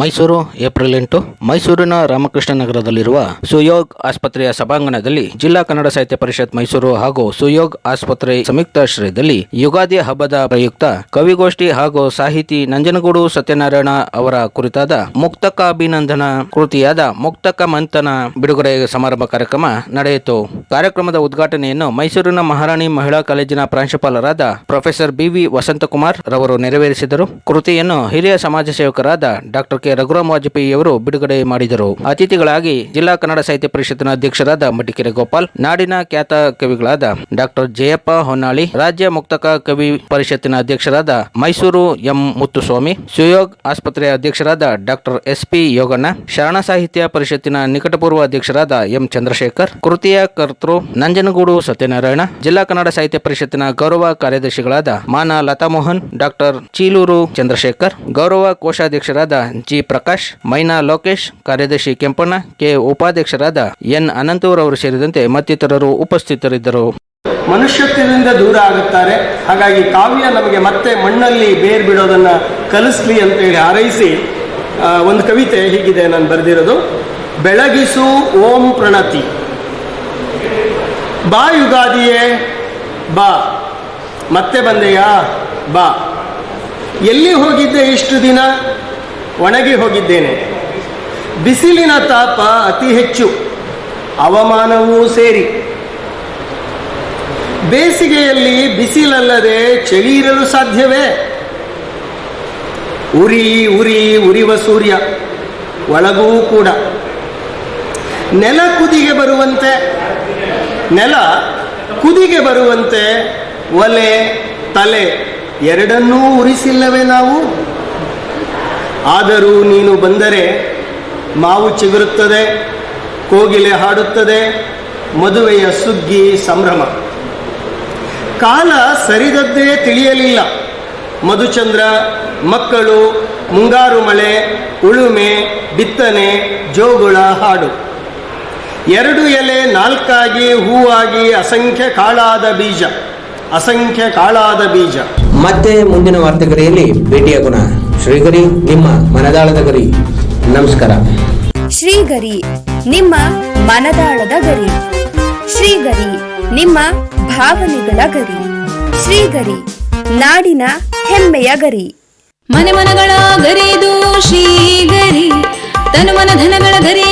Mysuru, April ಎಂಟು. ಮೈಸೂರಿನ ರಾಮಕೃಷ್ಣ ನಗರದಲ್ಲಿರುವ ಸುಯೋಗ್ ಆಸ್ಪತ್ರೆಯ ಸಭಾಂಗಣದಲ್ಲಿ ಜಿಲ್ಲಾ ಕನ್ನಡ ಸಾಹಿತ್ಯ ಪರಿಷತ್ ಮೈಸೂರು ಹಾಗೂ ಸುಯೋಗ್ ಆಸ್ಪತ್ರೆ ಸಂಯುಕ್ತಾಶ್ರಯದಲ್ಲಿ ಯುಗಾದಿ ಹಬ್ಬದ ಪ್ರಯುಕ್ತ ಕವಿಗೋಷ್ಠಿ ಹಾಗೂ ಸಾಹಿತಿ ನಂಜನಗೂಡು ಸತ್ಯನಾರಾಯಣ ಅವರ ಕುರಿತಾದ ಮುಕ್ತಕಾಭಿನಂದನ ಕೃತಿಯಾದ ಮುಕ್ತಕ ಮಂಥನ ಬಿಡುಗಡೆ ಸಮಾರಂಭ ಕಾರ್ಯಕ್ರಮ ನಡೆಯಿತು. ಕಾರ್ಯಕ್ರಮದ ಉದ್ಘಾಟನೆಯನ್ನು ಮೈಸೂರಿನ ಮಹಾರಾಣಿ ಮಹಿಳಾ ಕಾಲೇಜಿನ ಪ್ರಾಂಶುಪಾಲರಾದ ಪ್ರೊಫೆಸರ್ ಬಿವಿ ವಸಂತಕುಮಾರ್ ರವರು ನೆರವೇರಿಸಿದರು. ಕೃತಿಯನ್ನು ಹಿರಿಯ ಸಮಾಜ ಸೇವಕರಾದ ಡಾಕ್ಟರ್ ಕೆ. ರಘುರಾಮ್ ವಾಜಪೇಯಿಯವರು ಬಿಡುಗಡೆ ಮಾಡಿದರು. ಅತಿಥಿಗಳಾಗಿ ಜಿಲ್ಲಾ ಕನ್ನಡ ಸಾಹಿತ್ಯ ಪರಿಷತ್ತಿನ ಅಧ್ಯಕ್ಷರಾದ ಮಡಿಕೆರೆ ಗೋಪಾಲ್, ನಾಡಿನ ಖ್ಯಾತ ಕವಿಗಳಾದ ಡಾಕ್ಟರ್ ಜಯಪ್ಪ ಹೊನ್ನಾಳಿ, ರಾಜ್ಯ ಮುಕ್ತಕ ಕವಿ ಪರಿಷತ್ತಿನ ಅಧ್ಯಕ್ಷರಾದ ಮೈಸೂರು ಎಂ. ಮುತ್ತುಸ್ವಾಮಿ, ಸುಯೋಗ್ ಆಸ್ಪತ್ರೆಯ ಅಧ್ಯಕ್ಷರಾದ doctor S P ಯೋಗಣ್ಣ, Sharana Sahitya ಪರಿಷತ್ತಿನ ನಿಕಟಪೂರ್ವ ಅಧ್ಯಕ್ಷರಾದ ಎಂ. ಚಂದ್ರಶೇಖರ್, ಕೃತಿಯ ಕರ್ತೃ ನಂಜನಗೂಡು ಸತ್ಯನಾರಾಯಣ ಜಿಲ್ಲಾ ಕನ್ನಡ ಸಾಹಿತ್ಯ ಪರಿಷತ್ತಿನ ಗೌರವ ಕಾರ್ಯದರ್ಶಿಗಳಾದ ಮಾನ ಲತಾಮೋಹನ್ ಡಾಕ್ಟರ್ ಚೀಲೂರು ಚಂದ್ರಶೇಖರ್ ಗೌರವ ಕೋಶಾಧ್ಯಕ್ಷರಾದ ಜಿ ಪ್ರಕಾಶ್ ಮೈನಾ ಲೋಕೇಶ್ ಕಾರ್ಯದರ್ಶಿ ಕೆಂಪಣ್ಣ ಕೆ ಉಪಾಧ್ಯಕ್ಷರಾದ ಎನ್ ಅನಂತೂರ್ ಅವರು ಸೇರಿದಂತೆ ಮತ್ತಿತರರು ಉಪಸ್ಥಿತರಿದ್ದರು. ಮನುಷ್ಯತ್ವದಿಂದ ದೂರ ಆಗುತ್ತಾರೆ. ಹಾಗಾಗಿ ಕಾವ್ಯ ನಮಗೆ ಮತ್ತೆ ಮಣ್ಣಲ್ಲಿ ಬೇರ್ ಬಿಡೋದನ್ನು ಕಲಿಸ್ಲಿ ಅಂತೇಳಿ ಹಾರೈಸಿ ಆ, ಒಂದು ಕವಿತೆ ಹೀಗಿದೆ ನಾನು ಬರೆದಿರೋದು. ಬೆಳಗಿಸು ಓಂ ಪ್ರಣತಿ. ಬಾ ಯುಗಾದಿಯೇ, ಬಾ. ಮತ್ತೆ ಬಂದೆಯಾ? ಬಾ. ಎಲ್ಲಿ ಹೋಗಿದ್ದೆ ಇಷ್ಟು ದಿನ? ಒಣಗಿ ಹೋಗಿದ್ದೇನೆ. ಬಿಸಿಲಿನ ತಾಪ ಅತಿ ಹೆಚ್ಚು. ಅವಮಾನವೂ ಸೇರಿ. ಬೇಸಿಗೆಯಲ್ಲಿ ಬಿಸಿಲಲ್ಲದೆ ಚಳಿ ಇರಲು ಸಾಧ್ಯವೇ? ಉರಿ ಉರಿ, ಉರಿವ ಸೂರ್ಯ. ಒಳಗೂ ಕೂಡ. ನೆಲ ಕುದಿಗೆ ಬರುವಂತೆ. ನೆಲ ಕುದಿಗೆ ಬರುವಂತೆ ಒಲೆ, ತಲೆ ಎರಡನ್ನೂ ಉರಿಸಿಲ್ಲವೇ ನಾವು? ಆದರೂ ನೀನು ಬಂದರೆ ಮಾವು ಚಿಗುರುತ್ತದೆ, ಕೋಗಿಲೆ ಹಾಡುತ್ತದೆ, ಮದುವೆಯ ಸುಗ್ಗಿ ಸಂಭ್ರಮ. ಕಾಲ ಸರಿದದ್ದೇ ತಿಳಿಯಲಿಲ್ಲ. ಮಧುಚಂದ್ರ, ಮಕ್ಕಳು, ಮುಂಗಾರು ಮಳೆ, ಉಳುಮೆ, ಬಿತ್ತನೆ, ಜೋಗುಳ ಹಾಡು. ಎರಡು ಎಲೆ ನಾಲ್ಕಾಗಿ ಹೂವಾಗಿ ಅಸಂಖ್ಯ ಕಾಳಾದ ಬೀಜ. ಅಸಂಖ್ಯ ಕಾಳಾದ ಬೀಜ. ಮತ್ತೆ ಮುಂದಿನ ವಾರ್ತೆಗರಿಯಲ್ಲಿ ಭೇಟಿಯಾಗೋಣ ಶ್ರೀಗರಿ ನಿಮ್ಮ ಮನದಾಳದ ಗರಿ. ನಮಸ್ಕಾರ. ಶ್ರೀಗರಿ ನಿಮ್ಮ ಮನದಾಳದ ಗರಿ. ಶ್ರೀಗರಿ ನಿಮ್ಮ ಭಾವನೆಗಳ ಗರಿ. ಶ್ರೀಗರಿ ನಾಡಿನ ಹೆಮ್ಮೆಯ ಗರಿ. ಮನೆ ಮನಗಳ ಗರಿದು ಶ್ರೀಗರಿ. ತನು ಮನ ಧನಗಳ ಶ್ರೀಗರಿ